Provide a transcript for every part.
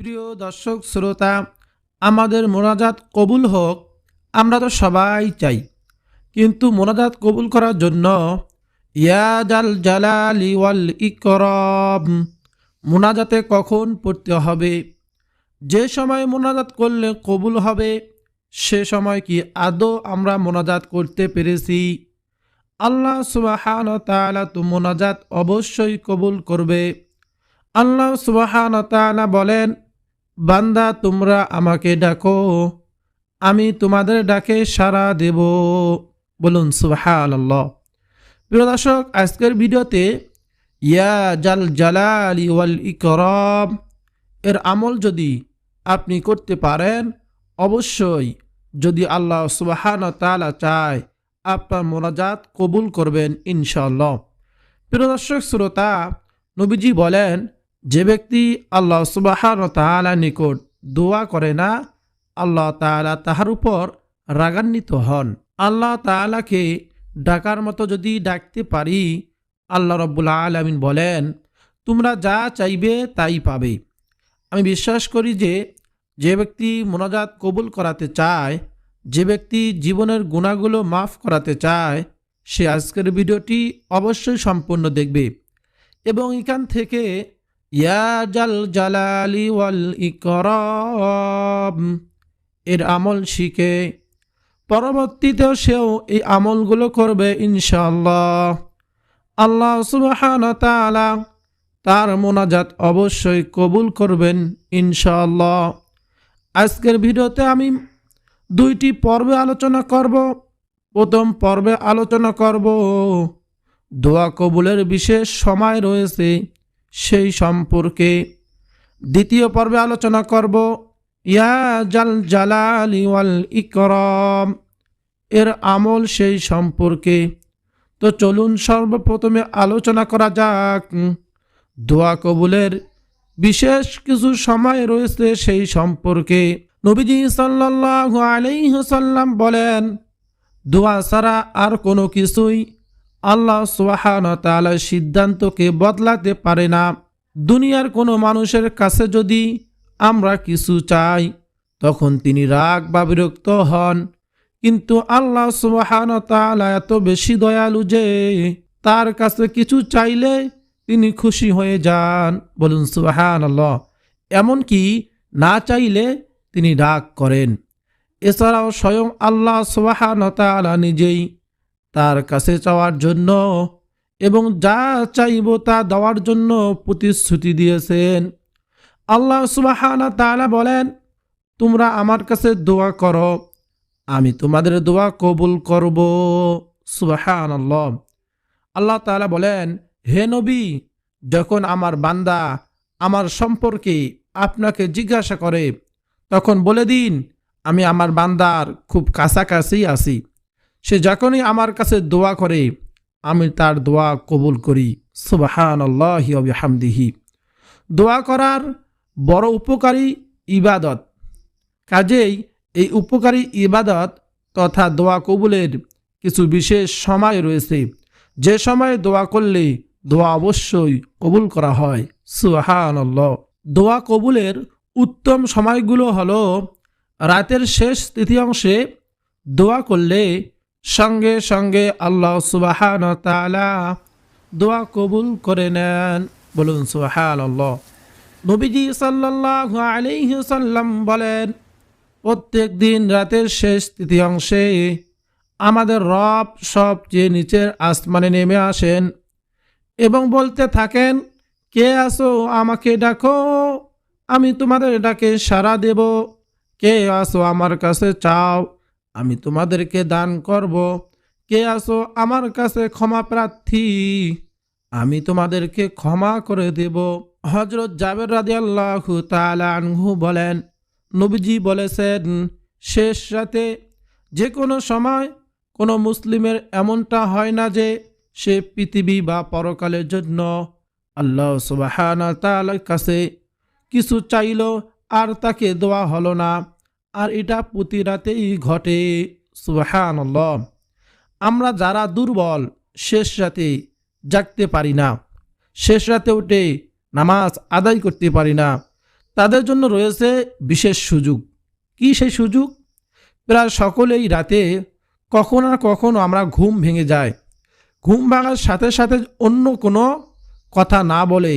প্রিয় দর্শক, শ্রোতা, আমাদের মোনাজাত কবুল হোক, আমরা তো সবাই চাই। কিন্তু মোনাজাত কবুল করার জন্য ইয়াজাল জালালি ওয়াল ইকরম, মোনাজাতে কখন পড়তে হবে? যে সময় মোনাজাত করলে কবুল হবে, সে সময় কি আদৌ আমরা মোনাজাত করতে পেরেছি? আল্লাহ সুবাহান তাআলা তো মোনাজাত অবশ্যই কবুল করবে। আল্লাহ সুবাহান তাআলা বলেন বান্দা, তোমরা আমাকে ডাকো, আমি তোমাদের ডাকে সাড়া দেব। বলুন সুবাহান আল্লাহ প্রিয় দর্শক, আজকের ভিডিওতে ইয়া জাল জালালি ওয়াল ইকরম, এর আমল যদি আপনি করতে পারেন, অবশ্যই যদি আল্লাহ সুবাহান তালা চায়, আপনার মোনাজাত কবুল করবেন ইনশাল্লাহ প্রিয় দর্শক, শ্রোতা, নবীজি বলেন যে ব্যক্তি আল্লাহ সুবাহান তাআলা নিকট দোয়া করে না, আল্লাহ তাআলা তাহার উপর রাগান্বিত হন। আল্লাহ তাআলাকে ডাকার মতো যদি ডাকতে পারি, আল্লাহ রব্বুল আলমিন বলেন, তোমরা যা চাইবে তাই পাবে। আমি বিশ্বাস করি যে যে ব্যক্তি মোনাজাত কবুল করাতে চায়, যে ব্যক্তি জীবনের গুণাগুলো মাফ করাতে চায়, সে আজকের ভিডিওটি অবশ্যই সম্পূর্ণ দেখবে এবং এখান থেকে এর আমল শিখে পরবর্তীতেও সেও এই আমলগুলো করবে ইনশাল্লাহ আল্লাহ সুবহান তার মোনাজাত অবশ্যই কবুল করবেন ইনশাল্লাহ আজকের ভিডিওতে আমি দুইটি পর্বে আলোচনা করব। প্রথম পর্বে আলোচনা করব, দোয়া কবুলের বিশেষ সময় রয়েছে। সেই সম্পর্কে দ্বিতীয় পর্বে আলোচনা করব, ইয়া জাল জালালি ওয়াল ইকরম। এর আমল সেই সম্পর্কে। তো চলুন সর্বপ্রথমে আলোচনা করা যাক। দোয়া কবুলের বিশেষ কিছু সময় রয়েছে সেই সম্পর্কে। নবীজি সাল্লাল্লাহু আলাইহি সাল্লাম বলেন, দোয়া ছাড়া আর কোনো কিছুই আল্লাহ সুবহানাহু ওয়া তাআলার সিদ্ধান্তকে বদলাতে পারে না। দুনিয়ার কোনো মানুষের কাছে যদি আমরা কিছু চাই, তখন তিনি রাগ বা বিরক্ত হন। কিন্তু আল্লাহ সুবহান তাআলা এত বেশি দয়ালু যে তার কাছে কিছু চাইলে তিনি খুশি হয়ে যান। বলুন সুবহান আল্লাহ এমনকি না চাইলে তিনি রাগ করেন। এছাড়াও স্বয়ং আল্লাহ সুবহান তাআলা নিজেই তার কাছে চাওয়ার জন্য এবং যা চাইব তা দেওয়ার জন্য প্রতিশ্রুতি দিয়েছেন। আল্লাহ সুবাহানা তালা বলেন, তোমরা আমার কাছে দোয়া করো, আমি তোমাদের দোয়া কবুল করব। সুবাহান আল্লাহ তাআলা বলেন, হে নবী, যখন আমার বান্দা আমার সম্পর্কে আপনাকে জিজ্ঞাসা করে, তখন বলে দিন, আমি আমার বান্দার খুব কাছাকাছি আছি। সে যখনই আমার কাছে দোয়া করে, আমি তার দোয়া কবুল করি। সুবাহান আল্লাহ হামদিহি দোয়া করার বড় উপকারী ইবাদত। কাজেই এই উপকারী ইবাদত তথা দোয়া কবুলের কিছু বিশেষ সময় রয়েছে। যে সময় দোয়া করলে দোয়া অবশ্যই কবুল করা হয়। সুহান দোয়া কবুলের উত্তম সময়গুলো হলো রাতের শেষ তৃতীয়াংশে দোয়া করলে সঙ্গে সঙ্গে আল্লাহ সুবাহান তালা দোয়া কবুল করে নেন। বলুন সুহান আল্লাহ নবীজি সাল্লাল্লাহু আলাইহি সাল্লাম বলেন, প্রত্যেক দিন রাতের শেষ তৃতীয়াংশে আমাদের রব সবচেয়ে নিচের আসমানে নেমে আসেন এবং বলতে থাকেন, কে আসো আমাকে ডাকো, আমি তোমাদের ডাকে সাড়া দেব। কে আসো আমার কাছে চাও আমি তোমাদেরকে দান করব। কে আসো আমার কাছে ক্ষমা প্রার্থী? আমি তোমাদেরকে ক্ষমা করে দেব। হজরত জাবের রাজি আল্লাহ আনহু বলেন, নবীজি বলেছেন, শেষ রাতে যে কোনো সময় কোনো মুসলিমের এমনটা হয় না যে সে পৃথিবী বা পরকালের জন্য আল্লাহ তালার কাছে কিছু চাইল আর তাকে দেওয়া হলো না। আর এটা প্রতি রাতেই ঘটে সুবাহান আমরা যারা দুর্বল, শেষ রাতে জাগতে পারি না, শেষ রাতে উঠে নামাজ আদায় করতে পারি না, তাদের জন্য রয়েছে বিশেষ সুযোগ। কি সেই সুযোগ? প্রায় সকলেই রাতে কখনো না কখনো আমরা ঘুম ভেঙে যায়। ঘুম ভাঙার সাথে সাথে অন্য কোনো কথা না বলে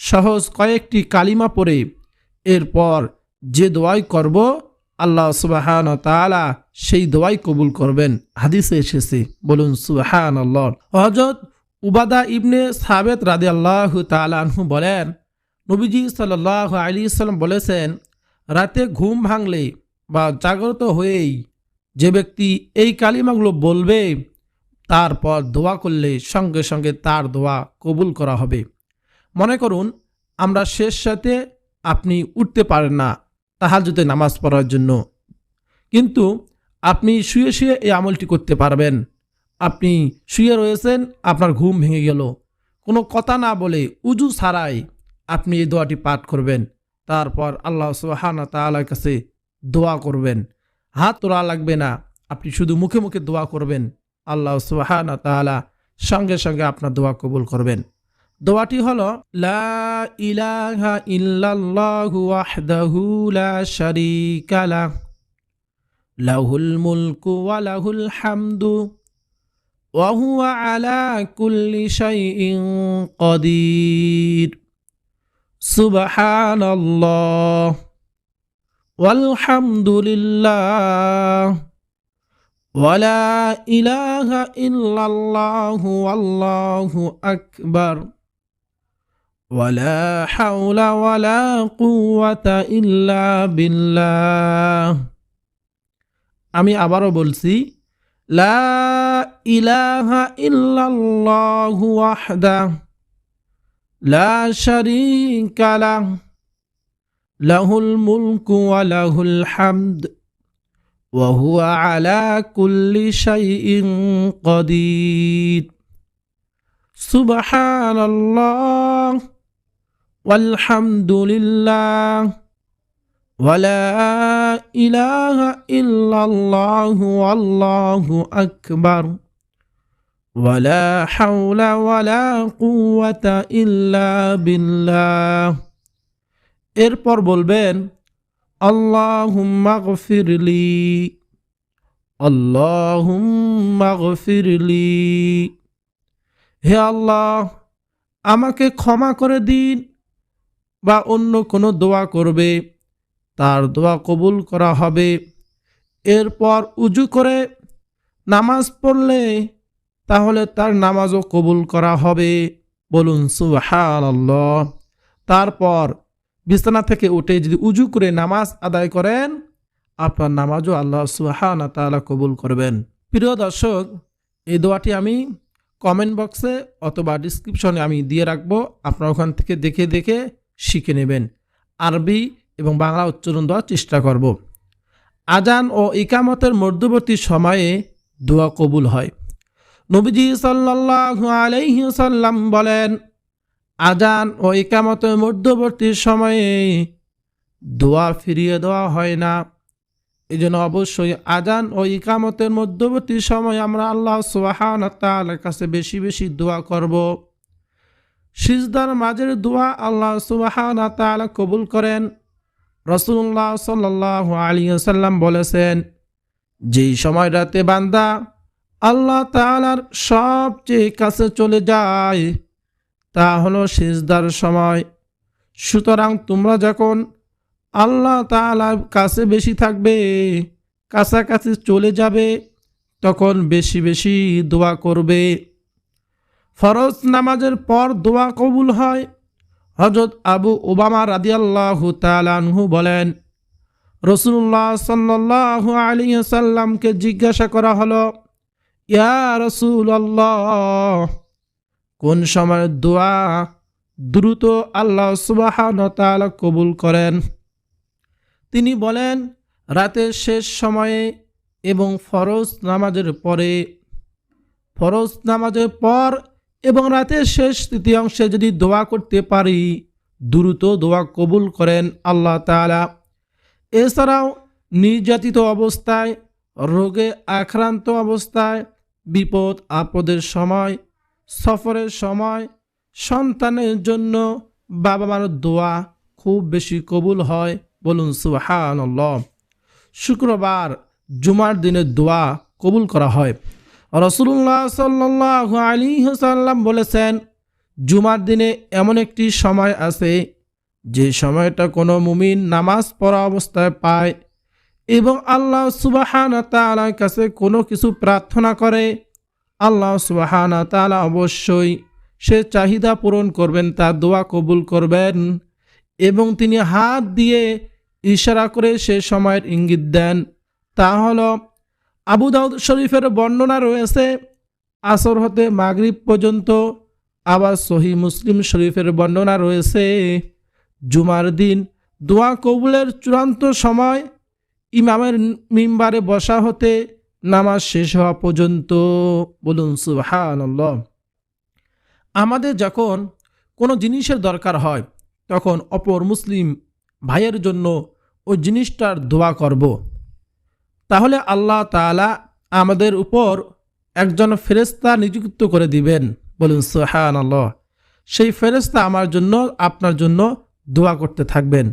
সহজ কয়েকটি কালিমা পড়ে, এরপর যে দোয়াই করব আল্লাহ সুবাহান তালা সেই দোয়াই কবুল করবেন। হাদিসে এসেছে, বলুন সুবাহান আল্লাহ হজরত উবাদা ইবনে সাবেত রাদি আল্লাহ তালাহু বলেন, নবীজি সাল্লাহ আলী সাল্লাম বলেছেন, রাতে ঘুম ভাঙলে বা জাগ্রত হয়েই যে ব্যক্তি এই কালিমাগুলো বলবে, তারপর দোয়া করলে সঙ্গে সঙ্গে তার দোয়া কবুল করা হবে। মনে করুন, আমরা শেষ সাথে আপনি উঠতে পারেন না। তাহাজুতে নামাজ পড়ার জন্য। কিন্তু আপনি শুয়ে শুয়ে এই আমলটি করতে পারবেন। আপনি শুয়ে রয়েছেন, আপনার ঘুম ভেঙে গেল। কোনো কথা না বলে উজু ছাড়াই আপনি এই দোয়াটি পাঠ করবেন। তারপর আল্লাহ সুহানা তালার কাছে দোয়া করবেন। হাত তোলা লাগবে না, আপনি শুধু মুখে মুখে দোয়া করবেন। আল্লাহ সুহানা তালা সঙ্গে সঙ্গে আপনার দোয়া কবুল করবেন। দোয়াটি হল, লা ইলাহা ইল্লাল্লাহু লা শারীকা লাহুল মুলকু ওয়া হামদু, ওয়া আলা কুল্লি শাইইন কদির, সুবহানাল্লাহ, ওয়ালহামদুলিল্লাহ ওয়ালা ইলাহা ইল্লাল্লাহু আল্লাহু আকবার। ولا حول ولا قوة إلا بالله আমি আবারও বলছি লা ইলাহা ইল্লাল্লাহু ওয়াহদা লা শারীকা লাহ লাহুল মুলকু ওয়া লাহুল হামদ وهو على كل شيء قدير سبحان الله والحمد لله ولا إله إلا الله والله أكبر ولا حول ولا قوة إلا بالله এরপর বলবেন আল্লাহুম্মা গফিরলি আল্লাহুম্মা গফিরলি হে আল্লাহ আমাকে ক্ষমা করে দিন বা অন্য কোনো দোয়া করবে, তার দোয়া কবুল করা হবে। এরপর উজু করে নামাজ পড়লে তাহলে তার নামাজও কবুল করা হবে। বলুন আল্লাহ তারপর বিছানা থেকে উঠে যদি উজু করে নামাজ আদায় করেন, আপনার নামাজও আল্লাহ সুহানা তালা কবুল করবেন। প্রিয় দর্শক, এই দোয়াটি আমি কমেন্ট বক্সে অথবা ডিসক্রিপশনে আমি দিয়ে রাখব। আপনার ওখান থেকে দেখে দেখে শিখে নেবেন। আরবি এবং বাংলা উচ্চারণ দেওয়ার চেষ্টা করব। আজান ও ইকামতের মধ্যবর্তী সময়ে দোয়া কবুল হয়। নবীজি সাল্লাহ আলাইহি সাল্লাম বলেন, আজান ও ইকামতের মধ্যবর্তী সময়ে দোয়া ফিরিয়ে দেওয়া হয় না। এই জন্য অবশ্যই আজান ও ইকামতের মধ্যবর্তী সময় আমরা আল্লাহ তালার কাছে বেশি বেশি দোয়া করব। সিজদার মাঝের দোয়া আল্লাহ সুবাহান তালা কবুল করেন। রসুল্লাহ সাল্লাহ আলী সাল্লাম বলেছেন, যেই সময় রাতে বান্দা আল্লাহ তালার সবচেয়ে কাছে চলে যায়, তা হলো সিজদার সময়। সুতরাং তোমরা যখন আল্লাহ তালার কাছে বেশি থাকবে, কাছাকাছি চলে যাবে, তখন বেশি বেশি দোয়া করবে। ফরজ নামাজের পর দোয়া কবুল হয়। হজরত আবু ওবামা রাদিয়াল্লাহু তালানহু বলেন রসুল্লাহ সাল্লাহ আলী সাল্লামকে জিজ্ঞাসা করা হলো, ইয়া রসুল কোন সময় দোয়া দ্রুত আল্লাহ সুবাহান তালা কবুল করেন? তিনি বলেন রাতের শেষ সময়ে এবং ফরজ নামাজের পরে, ফরজ নামাজের পর এবং রাতের শেষ তৃতীয়াংশে যদি দোয়া করতে পারি, দ্রুত দোয়া কবুল করেন আল্লাহ তালা এছাড়াও নির্যাতিত অবস্থায়, রোগে আক্রান্ত অবস্থায়, বিপদ আপদের সময়, সফরের সময়, সন্তানের জন্য বাবা মার দোয়া খুব বেশি কবুল হয় বলুন সুহান শুক্রবার জুমার দিনের দোয়া কবুল করা হয়। রসুল্লাহ সাল্লাহ আলী সাল্লাম বলেছেন, জুমার দিনে এমন একটি সময় আছে যে সময়টা কোনো মুমিন নামাজ পড়া অবস্থায় পায় এবং আল্লাহ সুবাহান তালার কাছে কোনো কিছু প্রার্থনা করে। আল্লাহ সুবাহান তালা অবশ্যই সে চাহিদা পূরণ করবেন, তার দোয়া কবুল করবেন এবং তিনি হাত দিয়ে ইশারা করে সে সময়ের ইঙ্গিত দেন। তা হল আবু দাউদ শরীফের বর্ণনা রয়েছে, আসর হতে মাগরিব পর্যন্ত। আবার সহি মুসলিম শরীফের বর্ণনা রয়েছে, জুমার দিন দোয়া কবুলের চূড়ান্ত সময় ইমামের মিম্বারে বসা হতে নামাজ শেষ হওয়া পর্যন্ত। বলুন সুহান আমাদের যখন কোনো জিনিসের দরকার হয়, তখন অপর মুসলিম ভাইয়ের জন্য ওই জিনিসটার দোয়া করব। তাহলে আল্লাহ তালা আমাদের উপর একজন ফেরেস্তা নিযুক্ত করে দিবেন। বলুন সোহান আল্লাহ সেই ফেরেস্তা আমার জন্য, আপনার জন্য দোয়া করতে থাকবেন।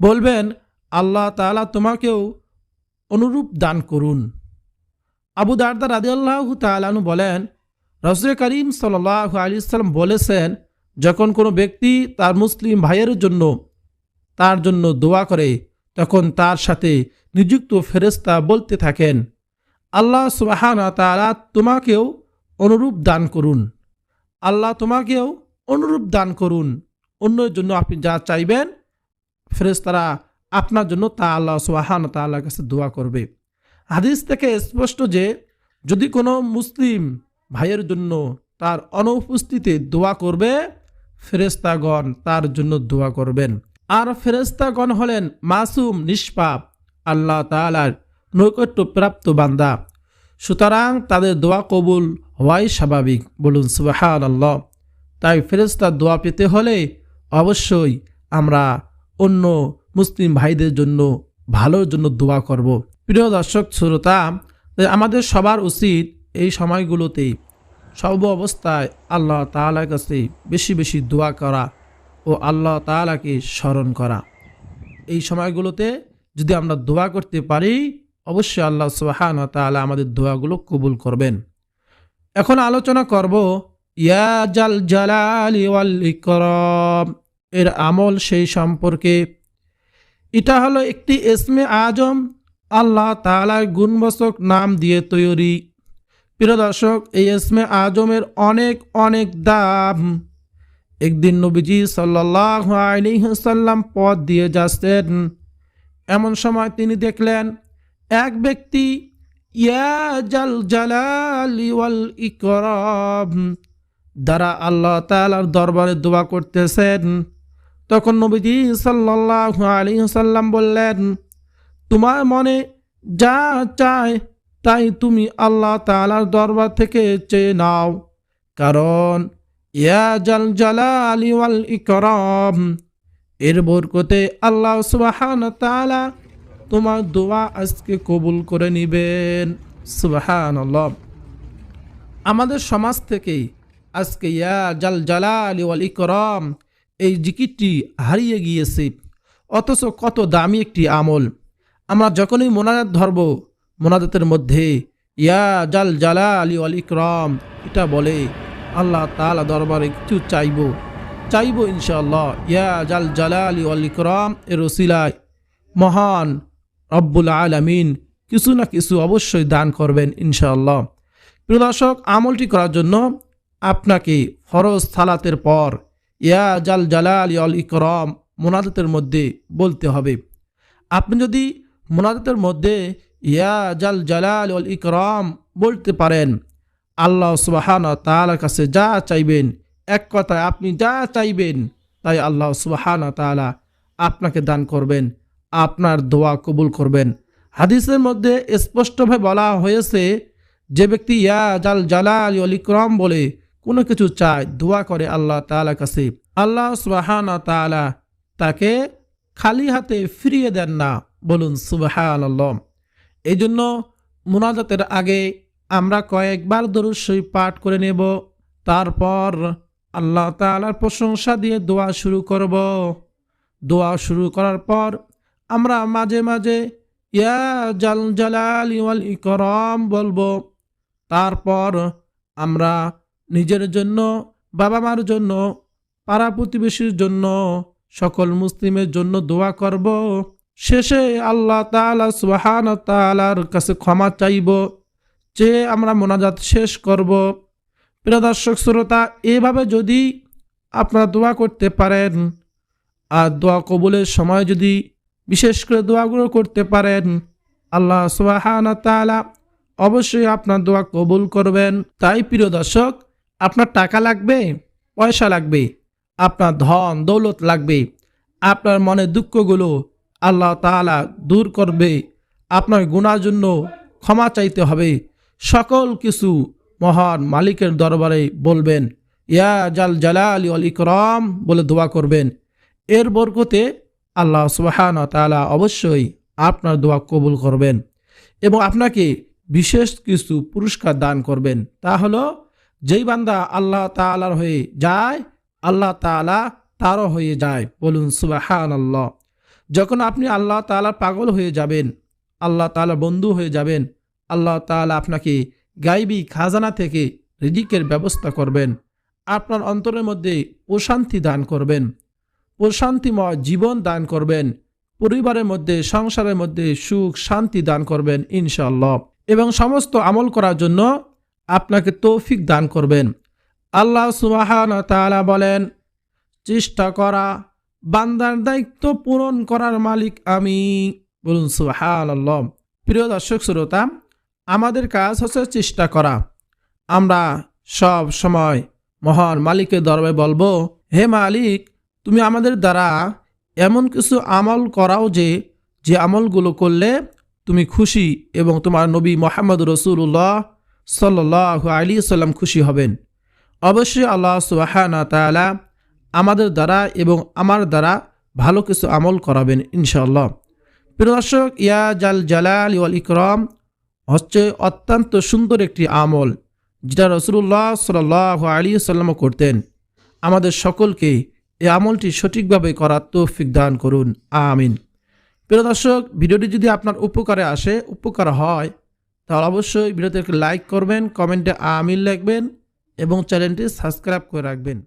বলবেন, আল্লাহ তালা তোমাকেও অনুরূপ দান করুন। আবু দারদা আল্লাহ তালানু বলেন রসুল করিম সাল্লাহ আলি সাল্লাম বলেছেন, যখন কোনো ব্যক্তি তার মুসলিম ভাইয়ের জন্য, তার জন্য দোয়া করে, তখন তার সাথে নিযুক্ত ফেরেস্তা বলতে থাকেন, আল্লাহ সুবাহানা তালা তোমাকেও অনুরূপ দান করুন। আল্লাহ তোমাকেও অনুরূপ দান করুন। অন্যের জন্য আপনি যা চাইবেন ফেরেস্তারা আপনার জন্য তা আল্লাহ সুবাহান তাল্লাহর কাছে দোয়া করবে। হাদিস থেকে স্পষ্ট যে, যদি কোনো মুসলিম ভাইয়ের জন্য তার অনুপস্থিতিতে দোয়া করবে ফেরেস্তাগণ তার জন্য দোয়া করবেন। আর ফেরেস্তাগণ হলেন মাসুম, নিষ্পাপ। আল্লাহ তালার নৈকট্যপ্রাপ্ত বান্দা। সুতরাং তাদের দোয়া কবুল হওয়াই স্বাভাবিক। বলুন সুবাহান আল্লাহ তাই ফেরেস্তার দোয়া পেতে হলে অবশ্যই আমরা অন্য মুসলিম ভাইদের জন্য, ভালোর জন্য দোয়া করব। প্রিয় দর্শক, শ্রোতা আমাদের সবার উচিত এই সময়গুলোতে সর্ব অবস্থায় আল্লাহ তালার কাছে বেশি বেশি দোয়া করা ও আল্লাহ তালাকে স্মরণ করা। এই সময়গুলোতে যদি আমরা দোয়া করতে পারি, অবশ্যই আল্লাহ সুহান তালা আমাদের দোয়াগুলো কবুল করবেন। এখন আলোচনা করব, ইয়া জাল জালালি ওয়াল এর আমল সেই সম্পর্কে। এটা হলো একটি এসমে আজম, আল্লাহ তালার গুণবচক নাম দিয়ে তৈরি। প্রিয় দর্শক, এই এসমে আজমের অনেক অনেক দাম। একদিন নবীজি সাল্লাম পথ দিয়ে যাচ্ছেন। এমন সময় তিনি দেখলেন, এক ব্যক্তি, ইয়া জাল জালালি ওয়াল দ্বারা আল্লাহ তালার দরবারে দোয়া করতেছেন। তখন নবীজি সাল্লাহ আলী সাল্লাম বললেন, তোমার মনে যা চায় তাই তুমি আল্লাহ তালার দরবার থেকে চেয়ে নাও। কারণ, ইয়া জাল জালা আলী ওয়াল ইকরম এর বরকতে আল্লাহ সুবাহান তালা তোমার দোয়া আজকে কবুল করে নিবেন। সুবাহান আমাদের সমাজ থেকেই আজকে ইয়া জাল জালা আলী ওয়াল ইকরম এই জিকিরটি হারিয়ে গিয়েছে, অথচ কত দামি একটি আমল। আমরা যখনই মোনাজাত ধরব, মোনাজাতের মধ্যে ইয়া জাল জালা আল ইকরম, এটা বলে আল্লাহ তালা দরবারে কিছু চাইব। চাইব ইনশাল্লাহ ইয়া জাল জালা আলী আল ইকরম এর রসিলায় মহান রব্বুল আলমিন, কিছু না কিছু অবশ্যই দান করবেন ইনশাআল্লাহ। প্রিয় দর্শক, আমলটি করার জন্য আপনাকে ফরজ সালাতের পর ইয়া জাল জালাল ইয়ল ইকরম মোনাজাতের মধ্যে বলতে হবে। আপনি যদি মোনাজাতের মধ্যে ইয়া জাল জালাল ইয়ল ইকরম বলতে পারেন, আল্লাহ সুবাহান তালার কাছে যা চাইবেন এক কথায় আপনি যা চাইবেন, তাই আল্লাহ সুবাহান তালা আপনাকে দান করবেন, আপনার দোয়া কবুল করবেন। হাদিসের মধ্যে স্পষ্টভাবে বলা হয়েছে, যে ব্যক্তি ইয়া জাল জালাল ইয়ল ইকরম বলে, কোনো কিছু চায়, দোয়া করে আল্লাহ তালা কাছে। আল্লাহ সুবাহান তালা তাকে খালি হাতে ফিরিয়ে দেন না, বলুন সুবাহান এই জন্য মোনাজাতের আগে আমরা কয়েকবার দরুসই পাঠ করে নেব, তারপর আল্লাহ তালার প্রশংসা দিয়ে দোয়া শুরু করব। দোয়া শুরু করার পর আমরা মাঝে মাঝে ইয়া জাল জালাল ওয়াল ইকরম বলব। তারপর আমরা নিজের জন্য, বাবা মার জন্য, পাড়া প্রতিবেশীর জন্য, সকল মুসলিমের জন্য দোয়া করব। শেষে আল্লাহ তাআলা সুবহান তাআলার কাছে ক্ষমা চাইব। যে আমরা মোনাজাত শেষ করব। প্রিয় দর্শক, শ্রোতা, এভাবে যদি আপনারা দোয়া করতে পারেন, আর দোয়া কবুলের সময় যদি বিশেষ করে দোয়াগুলো করতে পারেন, আল্লাহ সুবাহান অবশ্যই আপনার দোয়া কবুল করবেন। তাই প্রিয় দর্শক, আপনার টাকা লাগবে, পয়সা লাগবে, আপনার ধন, দৌলত লাগবে, আপনার মনের দুঃখগুলো আল্লাহ তাআলা দূর করবে, আপনার গুণার জন্য ক্ষমা চাইতে হবে, সকল কিছু মহান মালিকের দরবারে বলবেন, ইয়া জাল জালাল অল ইকরাম বলে দোয়া করবেন। এর বরকতে আল্লাহ সুবাহান তাআলা অবশ্যই আপনার দোয়া কবুল করবেন এবং আপনাকে বিশেষ কিছু পুরস্কার দান করবেন। তা হলো, যেই বান্দা আল্লাহ তাআলার হয়ে যায়, আল্লাহ তাআলা তারও হয়ে যায়। বলুন সুবাহান আল্লাহ যখন আপনি আল্লাহ তাআলার পাগল হয়ে যাবেন, আল্লাহ তাআলার বন্ধু হয়ে যাবেন, আল্লাহ তাআলা আপনাকে গাইবী খাজানা থেকে রিজিকের ব্যবস্থা করবেন। আপনার অন্তরের মধ্যে প্রশান্তি দান করবেন। প্রশান্তিময় জীবন দান করবেন। পরিবারের মধ্যে, সংসারের মধ্যে সুখ, শান্তি দান করবেন ইনশাআল্লাহ। এবং সমস্ত আমল করার জন্য আপনাকে তৌফিক দান করবেন। আল্লাহ সুবাহান তাআলা বলেন, চেষ্টা করা, বান্দার দায়িত্ব পূরণ করার মালিক আমি। বলুন আল্লাহ প্রিয় দর্শক, শ্রোতা আমাদের কাজ হচ্ছে চেষ্টা করা। আমরা সব সময় মহান মালিকের দরবারে বলব, হে মালিক, তুমি আমাদের দ্বারা এমন কিছু আমল করাও যে যে আমলগুলো করলে তুমি খুশি এবং তোমার নবী মোহাম্মদ রসুল্লাহ সাল্লাহ আলী সাল্লাম খুশি হবেন। অবশ্যই আল্লাহ সুবাহানা তালা আমাদের দ্বারা এবং আমার দ্বারা ভালো কিছু আমল করাবেন ইনশাআল্লাহ। প্রিয় দর্শক, ইয়া জাল জালাল ওয়াল ইকরম হচ্ছে অত্যন্ত সুন্দর একটি আমল যেটা রসুল্লাহ সাল আলী সাল্লামও করতেন। আমাদের সকলকে এই আমলটি সঠিকভাবে করার তৌফিক দান করুন। আমিন। প্রিয় দর্শক, ভিডিওটি যদি আপনার উপকারে আসে, উপকার হয়, তাহলে অবশ্যই ভিডিওতে লাইক করবেন, কমেন্টে আমিন লিখবেন এবং চ্যানেলটি সাবস্ক্রাইব করে রাখবেন।